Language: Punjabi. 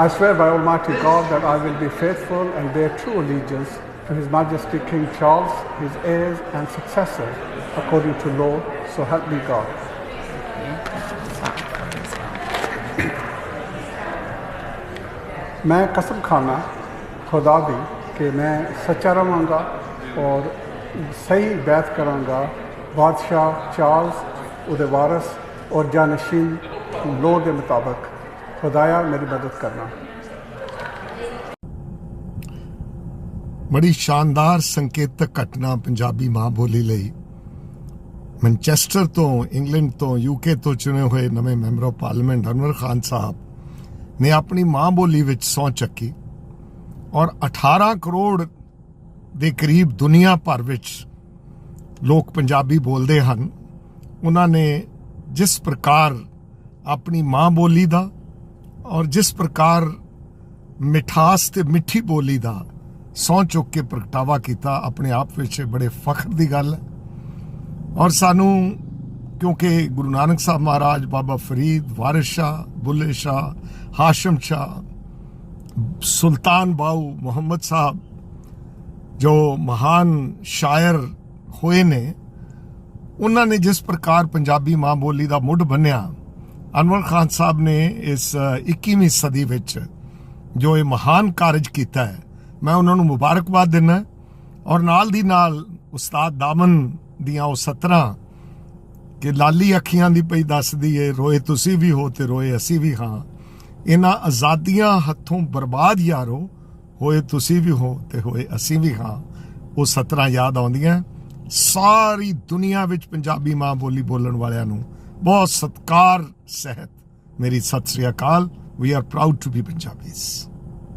I swear by Almighty God that I will be faithful and bear true allegiance to His Majesty King Charles, his heirs and successors, according to law, so help me God. मैं कसम खाना खुदा दी कि मैं सच्चा रवांगा और सही बैत करांगा बादशाह चार्ल्स उदे वारस और जानशीन लॉ के मुताबक ਖੁਦਾਇਆ ਮੇਰੀ ਮਦਦ ਕਰਨਾ। ਬੜੀ ਸ਼ਾਨਦਾਰ ਸੰਕੇਤਕ ਘਟਨਾ ਪੰਜਾਬੀ ਮਾਂ ਬੋਲੀ ਲਈ। ਮੈਨਚੈਸਟਰ ਤੋਂ ਇੰਗਲੈਂਡ ਤੋਂ ਯੂਕੇ ਤੋਂ ਚੁਣੇ ਹੋਏ ਨਵੇਂ member of parliament Anwar Khan Sahib ਨੇ ਆਪਣੀ ਮਾਂ ਬੋਲੀ ਵਿੱਚ ਸਹੁੰ ਚੱਕੀ ਔਰ 18 ਕਰੋੜ ਦੇ ਕਰੀਬ ਦੁਨੀਆ ਭਰ ਵਿੱਚ ਲੋਕ ਪੰਜਾਬੀ ਬੋਲਦੇ ਹਨ। ਉਹਨਾਂ ਨੇ ਜਿਸ ਪ੍ਰਕਾਰ ਆਪਣੀ ਮਾਂ ਬੋਲੀ ਦਾ ਔਰ ਜਿਸ ਪ੍ਰਕਾਰ ਮਿਠਾਸ ਤੇ ਮਿੱਠੀ ਬੋਲੀ ਦਾ ਸਹੁੰ ਚੁੱਕ ਕੇ ਪ੍ਰਗਟਾਵਾ ਕੀਤਾ, ਆਪਣੇ ਆਪ ਵਿੱਚ ਬੜੇ ਫਖਰ ਦੀ ਗੱਲ ਹੈ। ਔਰ ਸਾਨੂੰ, ਕਿਉਂਕਿ ਗੁਰੂ ਨਾਨਕ ਸਾਹਿਬ ਮਹਾਰਾਜ, ਬਾਬਾ ਫਰੀਦ, ਵਾਰਿਸ ਸ਼ਾਹ, ਬੁੱਲੇ ਸ਼ਾਹ, ਹਾਸ਼ਮ ਸ਼ਾਹ, ਸੁਲਤਾਨ ਬਾਉ ਮੁਹੰਮਦ ਸਾਹਿਬ, ਜੋ ਮਹਾਨ ਸ਼ਾਇਰ ਹੋਏ ਨੇ, ਉਹਨਾਂ ਨੇ ਜਿਸ ਪ੍ਰਕਾਰ ਪੰਜਾਬੀ ਮਾਂ ਬੋਲੀ ਦਾ ਮੁੱਢ ਬੰਨਿਆ ਅਨਵਰ ਖਾਨ ਸਾਹਿਬ ਨੇ ਇਸ ਅ, 21ਵੀਂ ਸਦੀ ਵਿੱਚ ਜੋ ਇਹ ਮਹਾਨ ਕਾਰਜ ਕੀਤਾ ਹੈ ਮੈਂ ਉਹਨਾਂ ਨੂੰ ਮੁਬਾਰਕਬਾਦ ਦਿੰਦਾ ਔਰ ਨਾਲ ਦੀ ਨਾਲ ਉਸਤਾਦ ਦਾਮਨ ਦੀਆਂ ਉਹ ਸਤਰਾਂ ਕਿ ਲਾਲੀ ਅੱਖੀਆਂ ਦੀ ਪਈ ਦੱਸਦੀ ਏ ਰੋਏ ਤੁਸੀਂ ਵੀ ਹੋ ਤੇ ਰੋਏ ਅਸੀਂ ਵੀ ਹਾਂ। ਇਹਨਾਂ ਆਜ਼ਾਦੀਆਂ ਹੱਥੋਂ ਬਰਬਾਦ ਯਾਰੋ ਹੋਏ ਤੁਸੀਂ ਵੀ ਹੋ ਤੇ ਹੋਏ ਅਸੀਂ ਵੀ ਹਾਂ। ਉਹ ਸਤਰਾਂ ਯਾਦ ਆਉਂਦੀਆਂ। ਸਾਰੀ ਦੁਨੀਆ ਵਿੱਚ ਪੰਜਾਬੀ ਮਾਂ ਬੋਲੀ ਬੋਲਣ ਵਾਲਿਆਂ ਨੂੰ ਬਹੁਤ ਸਤਕਾਰ, ਸਹਿਤ। ਮੇਰੀ Sat Sri Akal. We are proud to be Punjabis